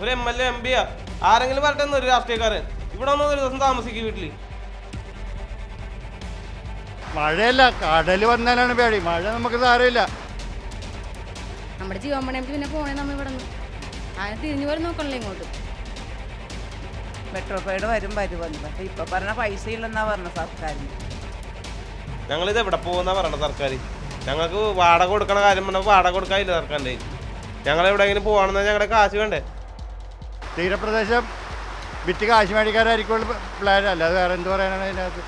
ഒരു M L A M പിയാ ആരെങ്കിലും വരട്ടെ ഒരു രാഷ്ട്രീയക്കാരൻ. ഇവിടെ ഒന്നും ഒരു ദിവസം താമസിക്കും വീട്ടിൽ മഴയല്ല കടൽ വന്നാലാണ് പേടി. മഴ നമുക്ക് സാരമില്ല. നമ്മുടെ ജീവൻ പണയം പിന്നെ പോണേ നമ്മ ഇവിടെ നിന്ന്. അങ്ങനെ തിരിഞ്ഞു പോലും നോക്കണല്ലോ ഇങ്ങോട്ട്. മെട്രോ പേഡ് വരും വരുമെന്ന് പക്ഷേ ഇപ്പൊ പറഞ്ഞ പൈസ ഇല്ലെന്നാ പറഞ്ഞ സർക്കാരിന്. ഞങ്ങളിത് എവിടെ പോകുന്ന പറയണ സർക്കാർ ഞങ്ങൾക്ക് വാടക കൊടുക്കണ കാര്യം പറഞ്ഞാൽ വാടക കൊടുക്കാനില്ല സർക്കാരിന്റെ. ഞങ്ങൾ എവിടെയെങ്കിലും പോകണമെന്നാൽ ഞങ്ങളുടെ കാശ് വേണ്ടേ? തീരപ്രദേശം വിറ്റ് കാശ് മേടിക്കാനായിരിക്കും പ്ലാൻ അല്ലാതെ വേറെ എന്ത് പറയാനാണ് അതിനകത്ത്?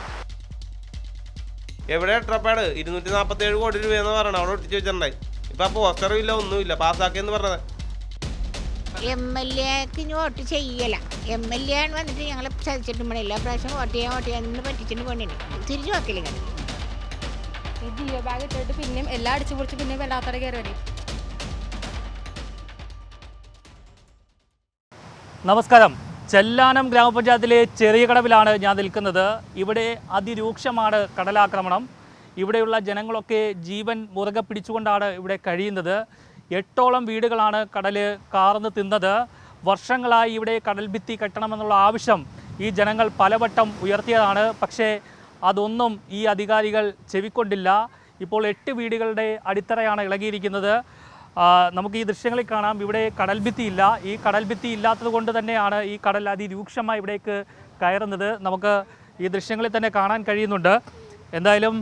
എവിടെ ട്രപ്പാട് ഇരുന്നൂറ്റി നാൽപ്പത്തി ഏഴ് കോടി രൂപയെന്ന് പറയണം. അവിടെ ഒട്ടിച്ച് വെച്ചിട്ടുണ്ടായി. ഇപ്പൊ ആ പോസ്റ്ററും ഇല്ല ഒന്നുമില്ല. പാസ്സാക്കിയെന്ന് പറഞ്ഞത്. എം എൽ എക്ക് വോട്ട് ചെയ്യല. എം എൽ എ ആണ് വന്നിട്ട് ഞങ്ങൾ ചതിച്ചിട്ടും പണിയില്ല. പ്രാവശ്യം വോട്ട് ചെയ്യാൻ വോട്ട് ചെയ്യാൻ നിന്ന് പറ്റിച്ചിട്ട് പണിയുണ്ട് തിരിച്ചു നോക്കില്ല ഈ ജിയോ ബാഗ് ഇട്ടിട്ട് പിന്നെയും എല്ലാം അടിച്ചു പൊളിച്ച് പിന്നെയും വല്ലാത്തവരെ കയറി വരും. നമസ്കാരം. ചെല്ലാനം ഗ്രാമപഞ്ചായത്തിലെ ചെറിയ കടവിലാണ് ഞാൻ നിൽക്കുന്നത്. ഇവിടെ അതിരൂക്ഷമാണ് കടലാക്രമണം. ഇവിടെയുള്ള ജനങ്ങളൊക്കെ ജീവൻ മുറുകെ പിടിച്ചുകൊണ്ടാണ് ഇവിടെ കഴിയുന്നത്. എട്ടോളം വീടുകളാണ് കടൽ കാർന്ന് തിന്നത്. വർഷങ്ങളായി ഇവിടെ കടൽ ഭിത്തി കെട്ടണമെന്നുള്ള ആവശ്യം ഈ ജനങ്ങൾ പലവട്ടം ഉയർത്തിയതാണ്. പക്ഷേ അതൊന്നും ഈ അധികാരികൾ ചെവിക്കൊണ്ടില്ല. ഇപ്പോൾ എട്ട് വീടുകളുടെ അടിത്തറയാണ് ഇളകിയിരിക്കുന്നത്. നമുക്ക് ഈ ദൃശ്യങ്ങളിൽ കാണാം. ഇവിടെ കടൽ ഭിത്തി ഇല്ല. ഈ കടൽഭിത്തി ഇല്ലാത്തത് കൊണ്ട് തന്നെയാണ് ഈ കടൽ അതിരൂക്ഷമായി ഇവിടേക്ക് കയറുന്നത്. നമുക്ക് ഈ ദൃശ്യങ്ങളിൽ തന്നെ കാണാൻ കഴിയുന്നുണ്ട്. എന്തായാലും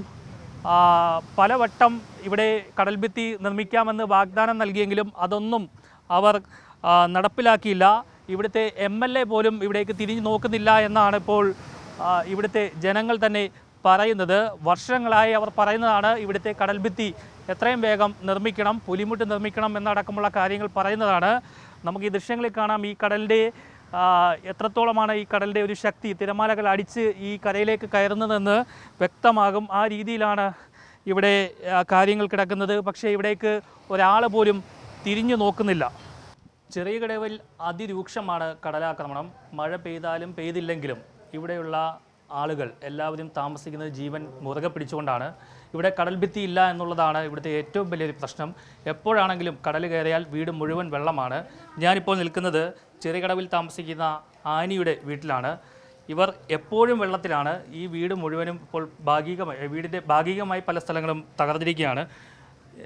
പലവട്ടം ഇവിടെ കടൽഭിത്തി നിർമ്മിക്കാമെന്ന് വാഗ്ദാനം നൽകിയെങ്കിലും അതൊന്നും അവർ നടപ്പിലാക്കിയില്ല. ഇവിടുത്തെ എം എൽ എ പോലും ഇവിടേക്ക് തിരിഞ്ഞു നോക്കുന്നില്ല എന്നാണ് ഇപ്പോൾ ഇവിടുത്തെ ജനങ്ങൾ തന്നെ പറയുന്നത്. വർഷങ്ങളായി അവർ പറയുന്നതാണ് ഇവിടുത്തെ കടൽ ഭിത്തി എത്രയും വേഗം നിർമ്മിക്കണം പുലിമുട്ട് നിർമ്മിക്കണം എന്നടക്കമുള്ള കാര്യങ്ങൾ പറയുന്നതാണ്. നമുക്ക് ഈ ദൃശ്യങ്ങളിൽ കാണാം ഈ കടലിന്റെ എത്രത്തോളമാണ് ഈ കടലിന്റെ ഒരു ശക്തി. തിരമാലകൾ അടിച്ച് ഈ കരയിലേക്ക് കയറുന്നതെന്ന് വ്യക്തമാകും. ആ രീതിയിലാണ് ഇവിടെ കാര്യങ്ങൾ കിടക്കുന്നത്. പക്ഷേ ഇവിടേക്ക് ഒരാൾ പോലും തിരിഞ്ഞു നോക്കുന്നില്ല. ചെറിയ കടവിൽ അതിരൂക്ഷമാണ് കടലാക്രമണം. മഴ പെയ്താലും പെയ്തില്ലെങ്കിലും ഇവിടെയുള്ള ആളുകൾ എല്ലാവരും താമസിക്കുന്നത് ജീവൻ മുറുകെ പിടിച്ചുകൊണ്ടാണ്. ഇവിടെ കടൽ ഭിത്തി ഇല്ല എന്നുള്ളതാണ് ഇവിടുത്തെ ഏറ്റവും വലിയൊരു പ്രശ്നം. എപ്പോഴാണെങ്കിലും കടൽ കയറിയാൽ വീട് മുഴുവൻ വെള്ളമാണ്. ഞാനിപ്പോൾ നിൽക്കുന്നത് ചെറുകടവിൽ താമസിക്കുന്ന ആനിയുടെ വീട്ടിലാണ്. ഇവർ എപ്പോഴും വെള്ളത്തിലാണ്. ഈ വീട് മുഴുവനും ഇപ്പോൾ ഭാഗികമായി വീടിന്റെ ഭാഗികമായി പല സ്ഥലങ്ങളും തകർന്നിരിക്കുകയാണ്.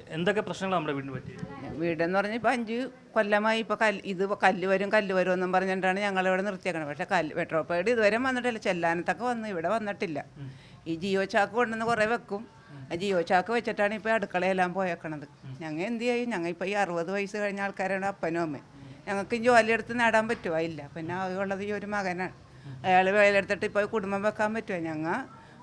എന്തൊക്കെ പ്രശ്നങ്ങൾ നമ്മുടെ വീടിന് പറ്റി വീടെന്ന് പറഞ്ഞാൽ ഇപ്പം അഞ്ച് കൊല്ലമായി ഇപ്പോൾ കല്ല് ഇത് കല്ല് വരും കല്ല് വരും എന്നും പറഞ്ഞിട്ടാണ് ഞങ്ങളിവിടെ നിർത്തിയേക്കണത്. പക്ഷേ കല്ല് പെട്രോൾ പേഡ് ഇതുവരെ വന്നിട്ടില്ല. ചെല്ലാനത്തൊക്കെ വന്ന് ഇവിടെ വന്നിട്ടില്ല. ഈ ജിയോ ചാക്ക് കൊണ്ടുവന്ന് കുറേ വെക്കും. ജിയോ ചാക്ക് വെച്ചിട്ടാണ് ഇപ്പോൾ അടുക്കളയെല്ലാം പോയേക്കണത്. ഞങ്ങൾ എന്ത് ചെയ്യും? ഞങ്ങൾ ഇപ്പോൾ ഈ അറുപത് വയസ്സ് കഴിഞ്ഞ ആൾക്കാരാണ് അപ്പനും അമ്മയും. ഞങ്ങൾക്ക് ജോലിയെടുത്ത് നേടാൻ പറ്റുമോ ഇല്ല. പിന്നെ ആകെയുള്ളത് ഈ ഒരു മകനാണ്. അയാൾ വേലെടുത്തിട്ട് ഇപ്പോൾ കുടുംബം വെക്കാൻ പറ്റുമോ ഞങ്ങൾ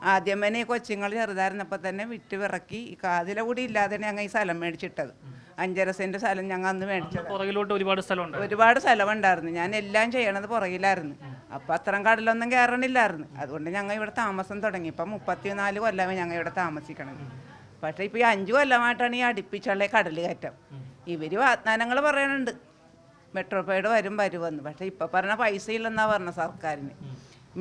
ആദ്യം തന്നെ ഈ കൊച്ചുങ്ങൾ ചെറുതായിരുന്നപ്പോൾ തന്നെ വിറ്റ് വിറക്കി ഈ കാതില കൂടി ഇല്ലാതെ ഞങ്ങൾ ഈ സ്ഥലം മേടിച്ചിട്ടത്. അഞ്ചര സെന്റ് സ്ഥലം ഞങ്ങൾ അന്ന് മേടിച്ചത്. പുറകിലോട്ട് ഒരുപാട് സ്ഥലമുണ്ട്. ഒരുപാട് സ്ഥലമുണ്ടായിരുന്നു. ഞാൻ എല്ലാം ചെയ്യണത് പുറകിലായിരുന്നു. അപ്പം അത്രയും കടലൊന്നും കയറണില്ലായിരുന്നു അതുകൊണ്ട് ഞങ്ങൾ ഇവിടെ താമസം തുടങ്ങി. ഇപ്പം മുപ്പത്തിനാല് കൊല്ലമേ ഞങ്ങൾ ഇവിടെ താമസിക്കണത്. പക്ഷേ ഇപ്പോൾ ഈ അഞ്ച് കൊല്ലമായിട്ടാണ് ഈ അടുപ്പിച്ചുള്ള കടൽ കയറ്റം. ഇവർ വാഗ്ദാനങ്ങൾ പറയണുണ്ട്. മെട്രോ പേഡ് വരും വരുമെന്ന് പക്ഷേ ഇപ്പം പറഞ്ഞ പൈസ ഇല്ലെന്നാണ് പറഞ്ഞത് സർക്കാരിന്.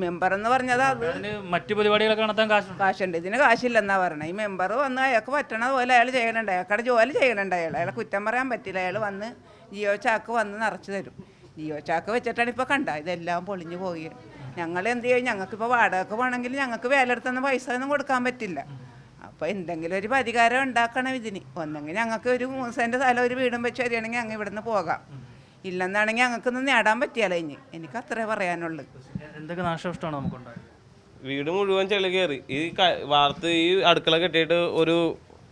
മെമ്പർ എന്ന് പറഞ്ഞത് അത്. മറ്റു പരിപാടികളൊക്കെ നടത്താൻ കാശുണ്ട്? കാശുണ്ട്. ഇതിന് കാശില്ലെന്നാ പറയണേ ഈ മെമ്പർ വന്ന് അയാൾക്ക് പറ്റണ പോലെ അയാൾ ചെയ്യണുണ്ട്. അയാൾക്കടെ ജോലി ചെയ്യണുണ്ട് അയാൾ. അയാളെ കുറ്റം പറയാൻ പറ്റില്ല. അയാൾ വന്ന് ജിയോ ചാക്ക് വന്ന് നിറച്ചു തരും. ജിയോ ചാക്ക് വെച്ചിട്ടാണ് ഇപ്പോൾ കണ്ട. ഇതെല്ലാം പൊളിഞ്ഞു പോയി. ഞങ്ങൾ എന്ത് ചെയ്യും? ഞങ്ങൾക്കിപ്പോൾ വാടക വേണമെങ്കിൽ ഞങ്ങൾക്ക് വേലെടുത്തുന്ന പൈസ ഒന്നും കൊടുക്കാൻ പറ്റില്ല. അപ്പോൾ എന്തെങ്കിലും ഒരു പരിഹാരം ഉണ്ടാക്കണം ഇതിന്. ഒന്നെങ്കിൽ ഞങ്ങൾക്ക് ഒരു മൂന്ന് സെന്റ് സ്ഥലം ഒരു വീടും വെച്ച് വരികയാണെങ്കിൽ അങ്ങ് ഇവിടുന്ന് പോകാം. ഇല്ലെന്നാണെങ്കിൽ ഞങ്ങൾക്കൊന്നും നേടാൻ പറ്റിയാലോ ഇനി? എനിക്ക് അത്രേ പറയാനുള്ളൂ. എന്തൊക്കെ നാശനഷ്ടമാണ് നമുക്കുണ്ടായത്? വീട് മുഴുവൻ ചെളി കയറി. ഈ വാർത്ത ഈ അടുക്കള കെട്ടിയിട്ട് ഒരു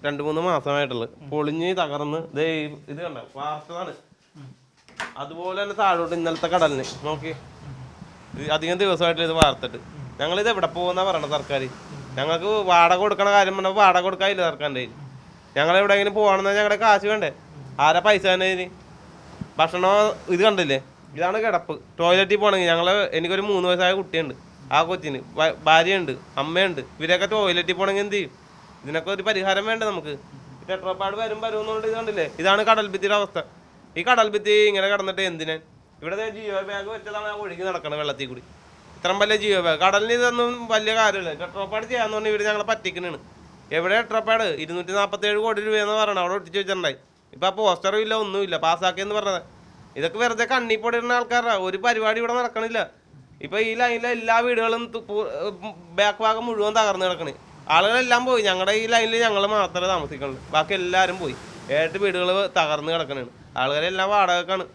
രണ്ട് മൂന്ന് മാസമായിട്ടുള്ളത് പൊളിഞ്ഞ് തകർന്ന്. ദേ ഇത് കണ്ട? വാർത്തതാണ്. അതുപോലെ തന്നെ താഴോട്ട് ഇന്നലത്തെ കടലിന്. നോക്കി. അധികം ദിവസമായിട്ട് ഇത് വാർത്തിട്ട്. ഞങ്ങൾ ഇത് എവിടെ പോകുന്ന പറയണ സർക്കാർ ഞങ്ങൾക്ക് വാടക കൊടുക്കണ കാര്യം പറഞ്ഞാൽ വാടക കൊടുക്കാനില്ല സർക്കാരിന്റെ കയ്യിൽ ഞങ്ങൾ എവിടെയെങ്കിലും പോകണമെന്നാൽ ഞങ്ങളുടെ കാശ് വേണ്ടേ? ആരാ പൈസ തന്നെ ഭക്ഷണം ഇത് കണ്ടില്ലേ? ഇതാണ് കിടപ്പ്. ടോയ്ലറ്റിൽ പോകണമെങ്കിൽ ഞങ്ങൾ എനിക്കൊരു മൂന്ന് വയസ്സായ കുട്ടിയുണ്ട്. ആ കൊച്ചിന്. ഭാര്യയുണ്ട് അമ്മയുണ്ട്. ഇവരൊക്കെ ടോയ്ലറ്റിൽ പോകണമെങ്കിൽ എന്ത് ചെയ്യും? ഇതിനൊക്കെ ഒരു പരിഹാരം വേണ്ടേ നമുക്ക്? ടെട്രോപ്പാട് വരും വരുമെന്നുകൊണ്ട് ഇത് കണ്ടില്ലേ? ഇതാണ് കടൽ ഭിത്തിയുടെ അവസ്ഥ. ഈ കടൽ ഭിത്തി ഇങ്ങനെ കിടന്നിട്ട് എന്തിനാ? ഇവിടെ ജിയോ ബാഗ് വെച്ചതാണ് ആ ഒഴുകി നടക്കണത് വെള്ളത്തിൽ കൂടി. ഇത്രയും വലിയ ജിയോ ബാഗ് കടലിന് ഇതൊന്നും വലിയ കാര്യമില്ല. ടെട്രോപ്പാട് ചെയ്യാന്ന് പറഞ്ഞാൽ ഇവിടെ ഞങ്ങളെ പറ്റിക്കുന്നതാണ് എവിടെ ടെട്രോപ്പാട് ഇരുന്നൂറ്റി നാൽപ്പത്തി ഏഴ് കോടി രൂപയെന്ന് പറയണം അവിടെ ഒട്ടിച്ച് വെച്ചിട്ടുണ്ടായി. ഇപ്പൊ ആ പോസ്റ്ററും ഇല്ല ഒന്നുമില്ല. പാസ്സാക്കിയെന്ന് പറഞ്ഞത്. ഇതൊക്കെ വെറുതെ കണ്ണി പൊടിയുന്ന ആൾക്കാരാ. ഒരു പരിപാടി ഇവിടെ നടക്കണില്ല. ഇപ്പം ഈ ലൈനിലെ എല്ലാ വീടുകളും ബാക്ക് ഭാഗം മുഴുവൻ തകർന്നു കിടക്കണ്. ആളുകളെല്ലാം പോയി. ഞങ്ങളുടെ ഈ ലൈനിൽ ഞങ്ങൾ മാത്രമേ താമസിക്കുള്ളൂ. ബാക്കി എല്ലാവരും പോയി. ഏട്ട് വീടുകൾ തകർന്നു കിടക്കണാണ്. ആളുകളെല്ലാം വാടകക്കാണ്.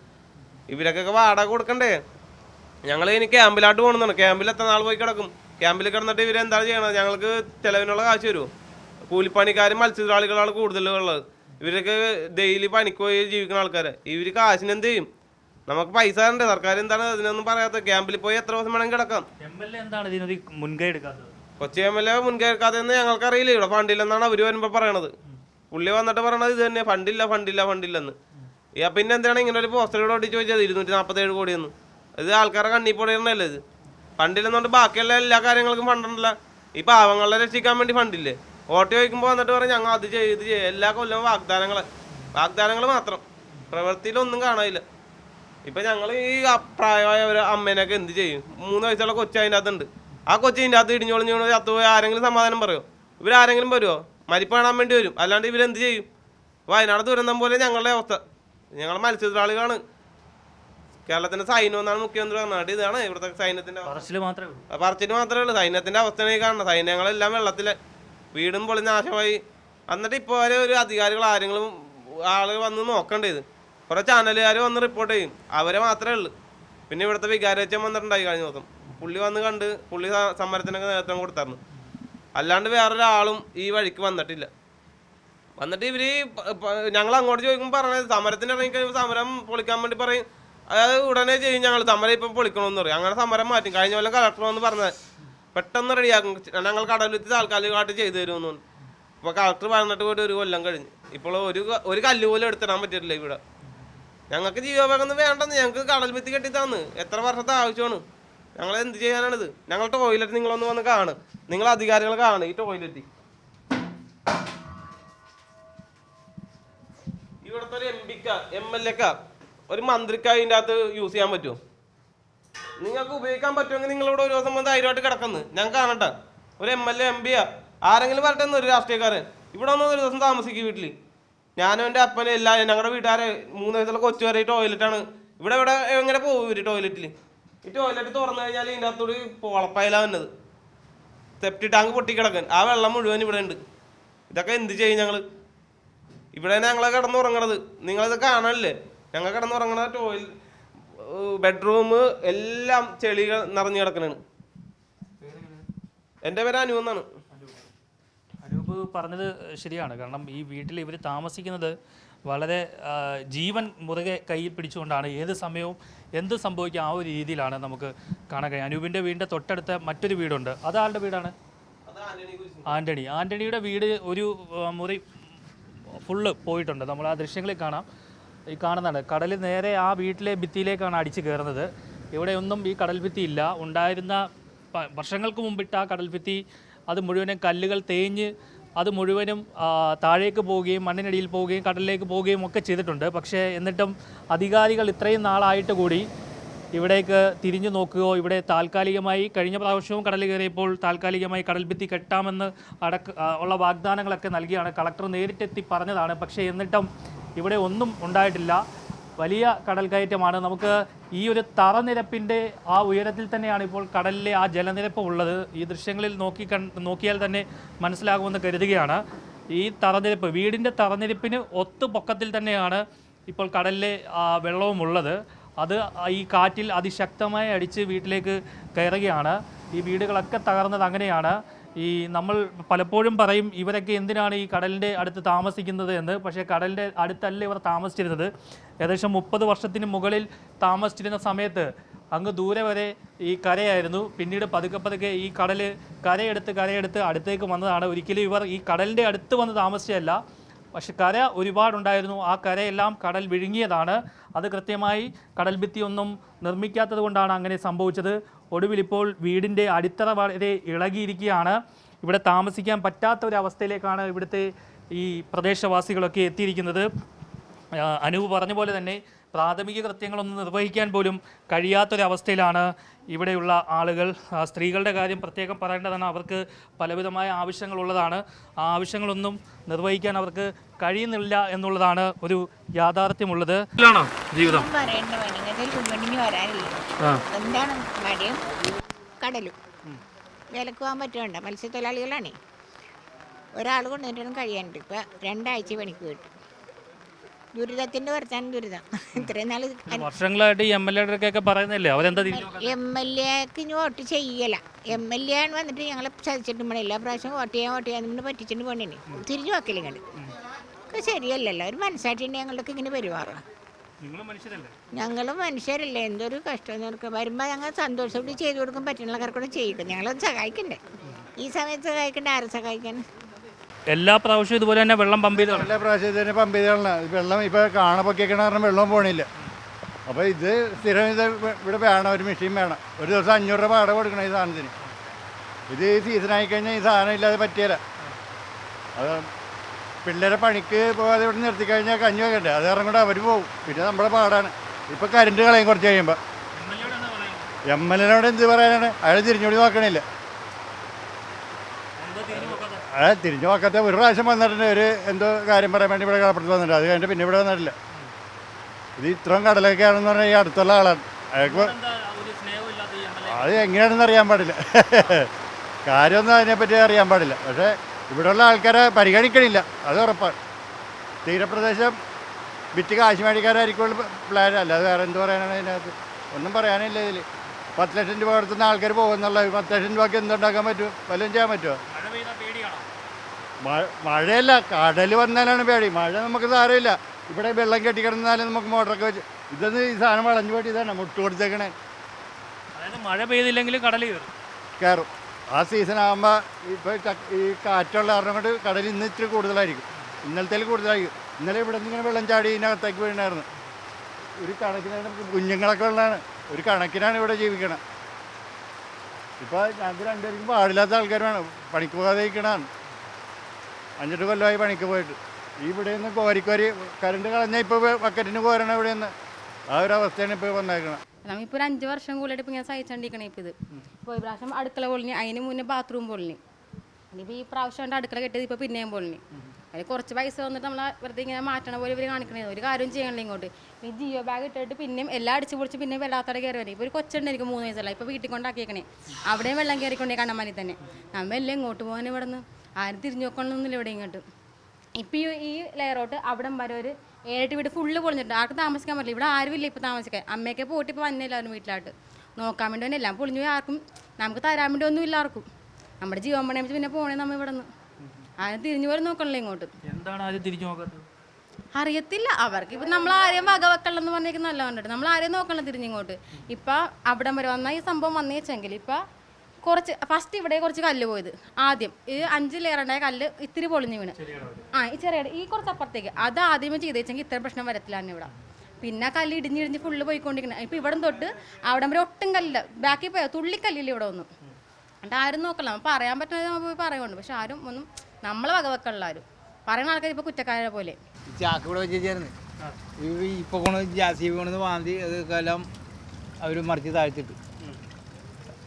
ഇവരൊക്കെ വാടക കൊടുക്കണ്ടേ? ഞങ്ങൾ ഇനി ക്യാമ്പിലാട്ട് പോകണമെന്നാണ് ക്യാമ്പിൽ എത്ര നാൾ പോയി കിടക്കും? ക്യാമ്പിൽ കിടന്നിട്ട് ഇവരെന്താണ് ചെയ്യണം ഞങ്ങൾക്ക് ചിലവിനുള്ള കാശ് തരുമോ കൂലിപ്പണിക്കാരും മത്സ്യത്തൊഴിലാളികളാണ് കൂടുതലുള്ളത്. ഇവരൊക്കെ ഡെയിലി പണിക്ക് പോയി ജീവിക്കുന്ന ആൾക്കാരെ. ഇവർ കാശിന് എന്ത് ചെയ്യും? നമുക്ക് പൈസ ഉണ്ട് സർക്കാർ എന്താണ് അതിനൊന്നും പറയാത്ത ക്യാമ്പിൽ പോയി എത്ര ദിവസം വേണമെങ്കിൽ കിടക്കാം. കൊച്ചി എം എൽ എ മുൻകൈ എടുക്കാത്തത്? കൊച്ചി അറിയില്ല എൽ എ മുൻകേൽക്കാതെന്ന് ഞങ്ങൾക്കറിയില്ല. ഇവിടെ ഫണ്ടില്ലെന്നാണ് അവർ വരുമ്പോൾ പറയണത്. പുള്ളി വന്നിട്ട് പറയണത് ഇത് തന്നെ. ഫണ്ടില്ല ഫണ്ടില്ല ഫണ്ടില്ലെന്ന് പിന്നെ എന്താണ് ഇങ്ങനെ ഒരു പോസ്റ്റർ ഇവിടെ ഓടിച്ച് ചോദിച്ചത് ഇരുന്നൂറ്റി നാൽപ്പത്തേഴ് കോടിയെന്ന്. ഇത് ആൾക്കാരെ കണ്ണി പൊടിയണല്ലേ ഇത്? ഫണ്ടില്ലെന്നുകൊണ്ട് ബാക്കിയുള്ള എല്ലാ കാര്യങ്ങൾക്കും ഫണ്ടുണ്ടല്ല ഈ പാവങ്ങളെ രക്ഷിക്കാൻ വേണ്ടി ഫണ്ടില്ലേ വോട്ട് ചോദിക്കുമ്പോൾ വന്നിട്ട് പറഞ്ഞ് ഞങ്ങൾ അത് ചെയ്ത് ഇത് ചെയ്യും. എല്ലാ കൊല്ലവും വാഗ്ദാനങ്ങൾ വാഗ്ദാനങ്ങൾ മാത്രം. പ്രവൃത്തിയിലൊന്നും കാണാനില്ല. ഇപ്പം ഞങ്ങൾ ഈ പ്രായമായ ഒരു അമ്മേനൊക്കെ എന്ത് ചെയ്യും? മൂന്ന് വയസ്സുള്ള കൊച്ചു അതിന്റെ അകത്തുണ്ട്. ആ കൊച്ചു ഇതിന്റെ അകത്ത് അത് പോയി ആരെങ്കിലും സമാധാനം പറയുമോ ഇവരാരെങ്കിലും വരുമോ മരിപ്പ് കാണാൻ വേണ്ടി വരും. അല്ലാണ്ട് ഇവരെന്ത് ചെയ്യും? വയനാട് ദുരന്തം പോലെ ഞങ്ങളുടെ അവസ്ഥ. ഞങ്ങൾ മത്സ്യത്തൊഴിലാളികളാണ്. കേരളത്തിന്റെ സൈന്യം എന്നാണ് മുഖ്യമന്ത്രി പറഞ്ഞത്. ഇതാണ് ഇവിടുത്തെ സൈന്യത്തിന്റെ. പറച്ചിൽ മാത്രമേ ഉള്ളൂ. പറച്ചിട്ട് മാത്രമേ ഉള്ളൂ. സൈന്യത്തിന്റെ അവസ്ഥയാണ് ഈ കാണുന്നത്. സൈന്യങ്ങളെല്ലാം വെള്ളത്തിലെ വീടും പൊളി നാശമായി. എന്നിട്ട് ഇപ്പോൾ വരെ ഒരു അധികാരികൾ ആരെങ്കിലും ആളുകൾ വന്ന് നോക്കേണ്ടത് കുറേ ചാനലുകാർ വന്ന് റിപ്പോർട്ട് ചെയ്യും. അവരെ മാത്രമേ ഉള്ളൂ. പിന്നെ ഇവിടുത്തെ വികാരച്ചൻ വന്നിട്ടുണ്ടായി കഴിഞ്ഞ ദിവസം. പുള്ളി വന്ന് കണ്ട് പുള്ളി സമരത്തിനൊക്കെ നേതൃത്വം കൊടുത്തായിരുന്നു. അല്ലാണ്ട് വേറൊരാളും ഈ വഴിക്ക് വന്നിട്ടില്ല. വന്നിട്ട് ഇവർ ഞങ്ങൾ അങ്ങോട്ട് ചോദിക്കുമ്പോൾ പറഞ്ഞത് സമരത്തിന് ഇറങ്ങി കഴിയുമ്പോൾ സമരം പൊളിക്കാൻ വേണ്ടി പറയും. അതായത് ഉടനെ ചെയ്യും ഞങ്ങൾ. സമരം ഇപ്പം പൊളിക്കണമെന്ന് പറയും. അങ്ങനെ സമരം മാറ്റും. കഴിഞ്ഞ കൊല്ലം കളക്ടർ വന്ന് പറഞ്ഞത് പെട്ടെന്ന് റെഡിയാക്കും. ഞങ്ങൾ കടലെത്തി താൽക്കാലികമായിട്ട് ചെയ്തു തരുമെന്ന് പറഞ്ഞു. ഇപ്പോൾ കളക്ടർ പറഞ്ഞിട്ട് പോയിട്ട് ഒരു കൊല്ലം കഴിഞ്ഞ്. ഇപ്പോൾ ഒരു ഒരു കല്ല് പോലും എടുത്തിടാൻ പറ്റിയിട്ടില്ല ഇവിടെ. ഞങ്ങൾക്ക് ജീവഭാഗം വേണ്ടെന്ന്. ഞങ്ങൾക്ക് കടൽ ഭിത്തി തന്ന് എത്ര വർഷത്തെ ആവശ്യമാണ്? ഞങ്ങൾ എന്ത് ചെയ്യാനാണിത്? ഞങ്ങൾ ടോയ്ലറ്റ് നിങ്ങളൊന്ന് വന്ന് കാണും. നിങ്ങൾ അധികാരികൾ കാണും ഈ ടോയ്ലറ്റ് ഇവിടുത്തെ ഒരു എം പിക്ക എം എൽ എക്ക ഒരു മന്ത്രിക്ക് അതിന്റെ അകത്ത് യൂസ് ചെയ്യാൻ പറ്റുമോ? നിങ്ങൾക്ക് ഉപയോഗിക്കാൻ പറ്റുമെങ്കിൽ നിങ്ങളിവിടെ ഒരു ദിവസം വന്ന് ധൈര്യമായിട്ട് കിടക്കുന്നത് ഞാൻ കാണട്ടെ. ഒരു എം എൽ എ എം പിയാ ആരെങ്കിലും വരട്ടെ ഒരു രാഷ്ട്രീയക്കാരൻ. ഇവിടെ വന്ന് ഒരു ദിവസം താമസിക്കും വീട്ടിൽ ഞാനും എന്റെ അപ്പനും എല്ലാ ഞങ്ങളുടെ വീട്ടുകാരെ മൂന്ന് വയസ്സുള്ള കൊച്ചു വരെ ടോയ്ലറ്റാണ് ഇവിടെ ഇവിടെ എങ്ങനെ പോകും ഇവർ ടോയ്ലറ്റിൽ ഈ ടോയ്ലറ്റ് തുറന്നു കഴിഞ്ഞാൽ ഇതിന്റെ അകത്തോട് പൊളപ്പയില വന്നത്. സെപ്റ്റി ടാങ്ക് പൊട്ടിക്കിടക്കാൻ ആ വെള്ളം മുഴുവൻ ഇവിടെ ഉണ്ട്. ഇതൊക്കെ എന്ത് ചെയ്യും ഞങ്ങൾ ഇവിടെ ഞങ്ങൾ കിടന്നുറങ്ങണത്. നിങ്ങളിത് കാണാനില്ലേ? ഞങ്ങൾ കിടന്നുറങ്ങണ ടോയ്ല ബെഡ്റൂം എല്ലാം ചെളികൾ നിറഞ്ഞു കിടക്കണാണ്. എന്റെ പേര് അനു എന്നാണ്. അനൂപ് പറഞ്ഞത് ശരിയാണ്. കാരണം ഈ വീട്ടിൽ ഇവർ താമസിക്കുന്നത് വളരെ ജീവൻ മുറുകെ കയ്യിൽ പിടിച്ചുകൊണ്ടാണ്. ഏത് സമയവും എന്ത് സംഭവിക്കും ആ ഒരു രീതിയിലാണ് നമുക്ക് കാണാൻ കഴിയും അനൂപിന്റെ വീടിന്റെ തൊട്ടടുത്ത മറ്റൊരു വീടുണ്ട്. അത് ആളുടെ വീടാണ്? അത് ആന്റണി ആന്റണിയുടെ ആന്റണി ആന്റണിയുടെ വീട് ഒരു മുറി ഫുള്ള് പോയിട്ടുണ്ട്. നമ്മൾ ആ ദൃശ്യങ്ങളിൽ കാണാം. ഈ കാണുന്നതാണ്. കടൽ നേരെ ആ വീട്ടിലെ ഭിത്തിയിലേക്കാണ് അടിച്ചു കയറുന്നത്. ഇവിടെയൊന്നും ഈ കടൽ ഭിത്തി ഇല്ല. ഉണ്ടായിരുന്ന വർഷങ്ങൾക്ക് മുമ്പിട്ട ആ കടൽ ഭിത്തി അത് മുഴുവനും കല്ലുകൾ തേഞ്ഞ് അത് മുഴുവനും താഴേക്ക് പോവുകയും മണ്ണിനടിയിൽ പോവുകയും കടലിലേക്ക് പോവുകയും ഒക്കെ ചെയ്തിട്ടുണ്ട്. പക്ഷേ എന്നിട്ടും അധികാരികൾ ഇത്രയും നാളായിട്ട് കൂടി ഇവിടേക്ക് തിരിഞ്ഞു നോക്കുകയോ ഇവിടെ താൽക്കാലികമായി കഴിഞ്ഞ പ്രാവശ്യവും കടൽ കയറിയപ്പോൾ താൽക്കാലികമായി കടൽ ഭിത്തി കെട്ടാമെന്ന് അടക്ക ഉള്ള വാഗ്ദാനങ്ങളൊക്കെ നൽകിയാണ്. കളക്ടർ നേരിട്ടെത്തി പറഞ്ഞതാണ്. പക്ഷേ എന്നിട്ടും ഇവിടെ ഒന്നും ഉണ്ടായിട്ടില്ല. വലിയ കടൽ കയറ്റമാണ്. നമുക്ക് ഈ ഒരു തറനിരപ്പിന്റെ ആ ഉയരത്തിൽ തന്നെയാണ് ഇപ്പോൾ കടലിലെ ആ ജലനിരപ്പ് ഉള്ളത്. ഈ ദൃശ്യങ്ങളിൽ നോക്കി നോക്കിയാൽ തന്നെ മനസ്സിലാകുമെന്ന് കരുതുകയാണ്. ഈ തറനിരപ്പ് വീടിന്റെ തറനിരപ്പിന് ഒത്തു പൊക്കത്തിൽ തന്നെയാണ് ഇപ്പോൾ കടലിലെ വെള്ളവും ഉള്ളത്. അത് ഈ കാറ്റിൽ അതിശക്തമായി അടിച്ച് വീട്ടിലേക്ക് കയറുകയാണ്. ഈ വീടുകളൊക്കെ തകർന്നത് അങ്ങനെയാണ്. ഈ നമ്മൾ പലപ്പോഴും പറയും ഇവരൊക്കെ എന്തിനാണ് ഈ കടലിന്റെ അടുത്ത് താമസിക്കുന്നത് എന്ന്. പക്ഷേ കടലിന്റെ അടുത്തല്ല ഇവർ താമസിച്ചിരുന്നത്. ഏകദേശം മുപ്പത് വർഷത്തിന് മുകളിൽ താമസിച്ചിരുന്ന സമയത്ത് അങ്ങ് ദൂരെ വരെ ഈ കരയായിരുന്നു. പിന്നീട് പതുക്കെ പതുക്കെ ഈ കടൽ കരയെടുത്ത് കരയെടുത്ത് അടുത്തേക്ക് വന്നതാണ്. ഒരിക്കലും ഇവർ ഈ കടലിന്റെ അടുത്ത് വന്ന് താമസിച്ചതല്ല. പക്ഷെ കര ഒരുപാടുണ്ടായിരുന്നു. ആ കരയെല്ലാം കടൽ വിഴുങ്ങിയതാണ്. അത് കൃത്യമായി കടൽ ഭിത്തിയൊന്നും നിർമ്മിക്കാത്തത് കൊണ്ടാണ് അങ്ങനെ സംഭവിച്ചത്. ഒടുവിൽ ഇപ്പോൾ വീടിന്റെ അടിത്തറ വളരെ ഇളകിയിരിക്കുകയാണ്. ഇവിടെ താമസിക്കാൻ പറ്റാത്ത ഒരു അവസ്ഥയിലേക്കാണ് ഇവിടുത്തെ ഈ പ്രദേശവാസികളൊക്കെ എത്തിയിരിക്കുന്നത്. അനുവ് പറഞ്ഞ പോലെ തന്നെ പ്രാഥമിക കൃത്യങ്ങളൊന്നും നിർവഹിക്കാൻ പോലും കഴിയാത്തൊരവസ്ഥയിലാണ് ഇവിടെയുള്ള ആളുകൾ. ആ, സ്ത്രീകളുടെ കാര്യം പ്രത്യേകം പറയേണ്ടതാണ്. അവർക്ക് പലവിധമായ ആവശ്യങ്ങളുള്ളതാണ്. ആ ആവശ്യങ്ങളൊന്നും നിർവഹിക്കാൻ അവർക്ക് കഴിയുന്നില്ല എന്നുള്ളതാണ് ഒരു യാഥാർത്ഥ്യമുള്ളത്. ജീവിതം? എന്താണ് കടലും. വിലക്ക് പോകാൻ പറ്റുന്നുണ്ട്? മത്സ്യത്തൊഴിലാളികളാണേ. ഒരാൾ കൊണ്ടുവന്നിട്ടൊന്നും കഴിയാനുണ്ട്. ഇപ്പം രണ്ടാഴ്ച പണിക്ക് പോയിട്ട്. ദുരിതത്തിന്റെ വർത്താൻ ദുരിതം. ഇത്രയും നാൾ വർഷങ്ങളായിട്ട് എം എൽ എയുടെയൊക്കെ പറയുന്നില്ലേ? അവരെന്താ എം എൽ എക്ക് ഇനി വോട്ട് ചെയ്യല. എം എൽ എ ആണ് വന്നിട്ട് ഞങ്ങളെ ചതിച്ചിട്ട് പോണേ. എല്ലാ പ്രാവശ്യം വോട്ട് ചെയ്യാൻ വോട്ട് ചെയ്യാൻ നമ്മൾ പറ്റിച്ചിട്ട് പോണേ തിരിഞ്ഞു നോക്കില്ല ഒക്കെ ശരിയല്ലല്ലോ. ഒരു മനസ്സായിട്ട് ഞങ്ങളൊക്കെ ഇങ്ങനെ പെരുമാറണം. മനുഷ്യരല്ലേ? ഞങ്ങളും മനുഷ്യരല്ലേ. എന്തൊരു കഷ്ടം വരുമ്പോ വരുമ്പോൾ ഞങ്ങൾ സന്തോഷത്തോടെ ചെയ്തു കൊടുക്കാൻ പറ്റുന്ന ആൾക്കാർക്കൂടെ ചെയ്യിക്കും ഞങ്ങളത് സഹായിക്കണ്ടേ? ഈ സമയത്ത് സഹായിക്കണ്ടേ? ആരെ സഹായിക്കാൻ? എല്ലാ പ്രാവശ്യവും ഇതുപോലെ തന്നെ വെള്ളം പമ്പ് ചെയ്ത് എല്ലാ പ്രാവശ്യം തന്നെ പമ്പ് ചെയ്താണ് വെള്ളം ഇപ്പോൾ കാണപ്പൊക്കെക്കണ കാരണം വെള്ളം പോണില്ല. അപ്പോൾ ഇത് സ്ഥിരം ഇത് ഇവിടെ വേണം ഒരു മെഷീൻ വേണം. ഒരു ദിവസം അഞ്ഞൂറ് രൂപ അടവ് കൊടുക്കണം ഈ സാധനത്തിന്. ഇത് ഈ സീസൺ ആയി കഴിഞ്ഞാൽ ഈ സാധനം ഇല്ലാതെ പറ്റിയല്ല അത് പിള്ളേരെ പണിക്ക് പോകാതെ ഇവിടെ നിർത്തി കഴിഞ്ഞാൽ കഞ്ഞി വെക്കണ്ടേ? അത് കാരണം കൂടെ അവർ പോകും പിന്നെ നമ്മുടെ പാടാണ്. ഇപ്പോൾ കരണ്ട് കളയും കുറച്ച് കഴിയുമ്പോൾ എം എൽ എനോട് എന്ത് പറയാനാണ്? അയാൾ തിരിഞ്ഞോടി നോക്കണില്ല. അയാൾ തിരിഞ്ഞു നോക്കാത്ത ഒരു പ്രാവശ്യം വന്നിട്ടുണ്ട്. ഒരു എന്തോ കാര്യം പറയാൻ വേണ്ടി ഇവിടെ കടപ്പുറത്ത് വന്നിട്ടുണ്ട്. അത് കഴിഞ്ഞിട്ട് പിന്നെ ഇവിടെ വന്നിട്ടില്ല. ഇത് ഇത്രയും കടലൊക്കെയാണെന്ന് പറഞ്ഞാൽ ഈ അടുത്തുള്ള ആളാണ്. അയാൾക്ക് അത് എങ്ങനെയാണെന്ന് അറിയാൻ പാടില്ല. കാര്യമൊന്നും അതിനെപ്പറ്റി അറിയാൻ പാടില്ല. പക്ഷേ ഇവിടെയുള്ള ആൾക്കാരെ പരിഗണിക്കണില്ല. അത് ഉറപ്പാണ്. തീരപ്രദേശം വിറ്റ് കാശ് മേടിക്കാനായിരിക്കുള്ള പ്ലാൻ അല്ലാതെ വേറെ എന്ത് പറയാനാണ് അതിനകത്ത്? ഒന്നും പറയാനില്ല ഇതിൽ പത്ത് ലക്ഷം രൂപ കൊടുത്തുന്ന ആൾക്കാർ പോകുന്നുള്ള പത്ത് ലക്ഷം രൂപയ്ക്ക് എന്തുണ്ടാക്കാൻ പറ്റുമോ വല്ലതും ചെയ്യാൻ പറ്റുമോ? മഴയല്ല കടൽ വന്നാലാണ് പേടി. മഴ നമുക്ക് സാരമില്ല. ഇവിടെ വെള്ളം കെട്ടി കിടന്നാലും നമുക്ക് മോട്ടറൊക്കെ വെച്ച് ഇതൊന്ന് ഈ സാധനം വളഞ്ഞു പോയിട്ട് ഇതാണ് മുട്ട് കൊടുത്തേക്കണേ. അതായത് മഴ പെയ്തില്ലെങ്കിലും കടൽ കയറും. കയറും. ആ സീസൺ ആകുമ്പോൾ ഇപ്പോൾ ഈ കാറ്റുള്ള കാരണം കൊണ്ട് കടൽ ഇന്ന് ഇത്തിരി കൂടുതലായിരിക്കും. ഇന്നലത്തേൽ കൂടുതലായിരിക്കും. ഇന്നലെ ഇവിടെ നിന്ന് ഇങ്ങനെ വെള്ളം ചാടി ഇതിനകത്തേക്ക് വീണായിരുന്നു. ഒരു കണക്കിനാണ് കുഞ്ഞുങ്ങളൊക്കെ ഉള്ളതാണ്. ഒരു കണക്കിനാണ് ഇവിടെ ജീവിക്കണം. ഇപ്പോൾ ഞങ്ങൾക്ക് രണ്ടുപേർക്കും പാടില്ലാത്ത ആൾക്കാരാണ് പണിക്ക് പോകാതെ ഇരിക്കണതാണ് അഞ്ചെട്ട് കൊല്ലമായി പണിക്ക് പോയിട്ട്. ഇവിടെ നിന്ന് കോരിക്കോരി കറണ്ട് കളഞ്ഞാൽ ഇപ്പോൾ ബക്കറ്റിന് കോരണം ഇവിടെ നിന്ന് ആ ഒരു അവസ്ഥയാണ് ഇപ്പോൾ വന്നേക്കണം നമ്മളിപ്പോൾ ഒരു അഞ്ച് വർഷം കൂടുതലായിട്ട് ഇപ്പം ഇങ്ങനെ സഹിച്ചുകൊണ്ടിരിക്കണേ ഇത്. ഇപ്പോൾ ഈ പ്രാവശ്യം അടുക്കള പൊളിഞ്ഞ് അതിന് മുന്നേ ബാത്റൂം പൊളിഞ്ഞ്. ഇനിയിപ്പോൾ ഈ പ്രാവശ്യം കൊണ്ട് അടുക്കള കെട്ടിയത് ഇപ്പോൾ പിന്നെയും പൊളിഞ്ഞ്. അതിന് കുറച്ച് പൈസ വന്നിട്ട് നമ്മൾ വെറുതെ ഇങ്ങനെ മാറ്റണ പോലെ ഇവർ കാണിക്കണേ. ഒരു കാര്യം ചെയ്യണില്ല ഇങ്ങോട്ട്. ഈ ജിയോ ബാഗ് ഇട്ടിട്ട് പിന്നെയും എല്ലാം അടിച്ച് പൊളിച്ച് പിന്നെ വെള്ളാത്തോടെ കയറി വരും. ഇപ്പോൾ ഒരു കൊച്ചുണ്ട് എനിക്ക് മൂന്ന് വയസ്സല്ല ഇപ്പോൾ വീട്ടിൽ കൊണ്ടാക്കിയേക്കണേ. അവിടെയും വെള്ളം കയറിക്കൊണ്ടേ കണ്ണമാനി തന്നെ. നമ്മ എല്ലാം ഇങ്ങോട്ട് പോകാൻ ഇവിടെ നിന്ന് ആരും തിരിഞ്ഞു നോക്കണമെന്നില്ല ഇവിടെ ഇങ്ങോട്ട് ഇപ്പോൾ ഈ ഈ ലെയറോട്ട് അവിടം വരെ ഒരു ഏഴെട്ട് വീട് ഫുള്ള് പൊളിഞ്ഞിട്ടുണ്ട്. ആർക്ക് താമസിക്കാൻ പറ്റില്ല. ഇവിടെ ആരുമില്ല ഇപ്പോൾ താമസിക്കാൻ. അമ്മയൊക്കെ പോയിട്ട് ഇപ്പോൾ വന്നില്ല അവന് വീട്ടിലായിട്ട്. നോക്കാൻ വേണ്ടി തന്നെ എല്ലാം പൊളിഞ്ഞു പോയി ആർക്കും നമുക്ക് തരാൻ വേണ്ടി ഒന്നും ഇല്ല ആർക്കും. നമ്മുടെ ജീവൻ പണയം പിന്നെ പോണേ നമ്മൾ ഇവിടെ നിന്ന് ആരും തിരിഞ്ഞു പോലും നോക്കണല്ലോ ഇങ്ങോട്ട്. എന്താണ് ആരും തിരിഞ്ഞു നോക്കുന്നത് അറിയത്തില്ല. അവർക്ക് ഇപ്പം നമ്മൾ ആരെയും വകവെക്കണമെന്ന് പറഞ്ഞേക്കുന്ന നല്ല കണ്ടിട്ട്. നമ്മൾ ആരെയും നോക്കണം തിരിഞ്ഞിങ്ങോട്ട്. ഇപ്പം അവിടം വരെ വന്നാൽ ഈ സംഭവം വന്നേച്ചെങ്കിൽ ഇപ്പം കുറച്ച് ഫസ്റ്റ് ഇവിടെ കുറച്ച് കല്ല് പോയത് ആദ്യം. ഈ അഞ്ച് ലെയറുണ്ടായ കല്ല് ഇത്തിരി പൊളിഞ്ഞ് വീണ്. ആ ഈ ചെറിയ ഈ കുറച്ച് അപ്പുറത്തേക്ക്. അത് ആദ്യമേ ചെയ്തേച്ചെങ്കിൽ ഇത്ര പ്രശ്നം വരത്തില്ല ഇവിടെ. പിന്നെ കല്ല് ഇടിഞ്ഞ് ഇടിഞ്ഞ് ഫുള്ള് പോയിക്കൊണ്ടിരിക്കണം. ഇപ്പം ഇവിടെ തൊട്ട് അവിടെ വരെ ഒട്ടും കല്ലില്ല. ബാക്കിൽ പോയ. തുള്ളിക്കല്ലില്ല ഇവിടെ ഒന്നും. എന്നിട്ട് ആരും നോക്കല്ല നമുക്ക് പറയാൻ പറ്റുന്നത് നമ്മൾ പോയി പറയുന്നുണ്ട് പക്ഷെ ആരും ഒന്നും നമ്മളെ വകവെക്കണില്ല ആരും. പറയുന്ന ആൾക്കാർ ഇപ്പോൾ കുറ്റക്കാരെ പോലെ. ചാക്ക് ഇവിടെ വെച്ചായിരുന്നു. ഇപ്പോൾ കൊണ്ട് ജാസി കൊണ്ടുവന്ന് വാന്തി അതൊക്കെല്ലാം അവർ മറിച്ച് താഴ്ത്തിട്ട്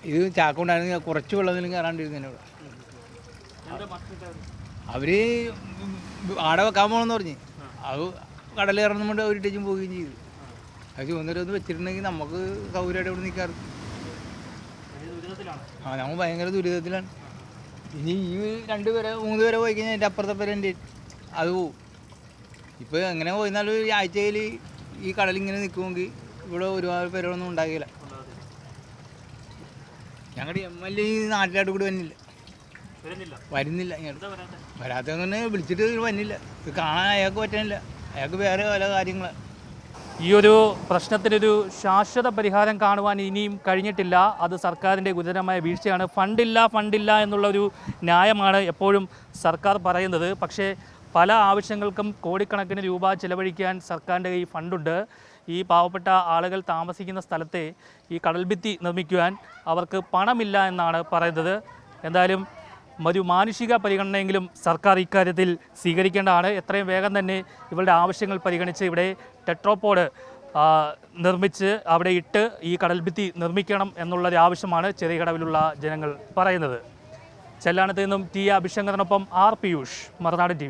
ഇത് ചാക്കുണ്ടായിരുന്നെങ്കിൽ കുറച്ച് വെള്ളത്തിലും കയറാണ്ടിരുന്നതിന് ഇവിടെ അവർ ആടെ വെക്കാൻ പോകണമെന്ന് പറഞ്ഞ്. അത് കടൽ കയറുന്നുകൊണ്ട് അവർ ടീച്ചും പോവുകയും ചെയ്തു. അത് ചുവന്നൊരു ഒന്ന് വെച്ചിട്ടുണ്ടെങ്കിൽ നമുക്ക് സൗകര്യമായിട്ട് ഇവിടെ നിൽക്കാറ്. ആ നമ്മൾ ഭയങ്കര ദുരിതത്തിലാണ്. ഇനി ഈ രണ്ട് പേരെ മൂന്ന് പേരെ പോയി കഴിഞ്ഞാൽ എന്റെ അപ്പുറത്തെ പേരെ എന്റെ അത് പോവും. ഇപ്പോൾ എങ്ങനെ പോയിരുന്നാലും ഈ ആഴ്ചയിൽ ഈ കടലിങ്ങനെ നിൽക്കുമെങ്കിൽ ഇവിടെ ഒരുപാട് പേരൊന്നും ഉണ്ടാകില്ല. ഞങ്ങളുടെ എം എൽ എ ഈ നാട്ടിലോട്ട് കൂടി വന്നില്ല. വരുന്നില്ല. ഇങ്ങോട്ട് വരാത്തങ്ങനെ വിളിച്ചിട്ട് വന്നില്ല. ഇത് കാണാൻ അയാൾക്ക് പറ്റാനില്ല അയാൾക്ക് വേറെ പല കാര്യങ്ങളാണ് ഈ ഒരു പ്രശ്നത്തിനൊരു ശാശ്വത പരിഹാരം കാണുവാൻ ഇനിയും കഴിഞ്ഞിട്ടില്ല. അത് സർക്കാരിന്റെ ഗുരുതരമായ വീഴ്ചയാണ്. ഫണ്ടില്ല ഫണ്ടില്ല എന്നുള്ളൊരു ന്യായമാണ് എപ്പോഴും സർക്കാർ പറയുന്നത്. പക്ഷേ പല ആവശ്യങ്ങൾക്കും കോടിക്കണക്കിന് രൂപ ചിലവഴിക്കാൻ സർക്കാരിന്റെ കയ്യിൽ ഫണ്ടുണ്ട്. ഈ പാവപ്പെട്ട ആളുകൾ താമസിക്കുന്ന സ്ഥലത്തെ ഈ കടൽഭിത്തി നിർമ്മിക്കുവാൻ അവർക്ക് പണമില്ല എന്നാണ് പറയുന്നത്. എന്തായാലും ഒരു മാനുഷിക പരിഗണനയെങ്കിലും സർക്കാർ ഇക്കാര്യത്തിൽ സ്വീകരിക്കേണ്ടതാണ്. എത്രയും വേഗം തന്നെ ഇവരുടെ ആവശ്യങ്ങൾ പരിഗണിച്ച് ഇവിടെ ടെട്രോപോഡ് നിർമ്മിച്ച് അവിടെ ഇട്ട് ഈ കടൽഭിത്തി നിർമ്മിക്കണം എന്നുള്ളൊരു ആവശ്യമാണ് ചെറിയ കടവിലുള്ള ജനങ്ങൾ പറയുന്നത്. ചെല്ലാനത്ത് നിന്നും ടി അഭിഷങ്കറിനൊപ്പം ആർ പിയൂഷ് മറുനാട് ടി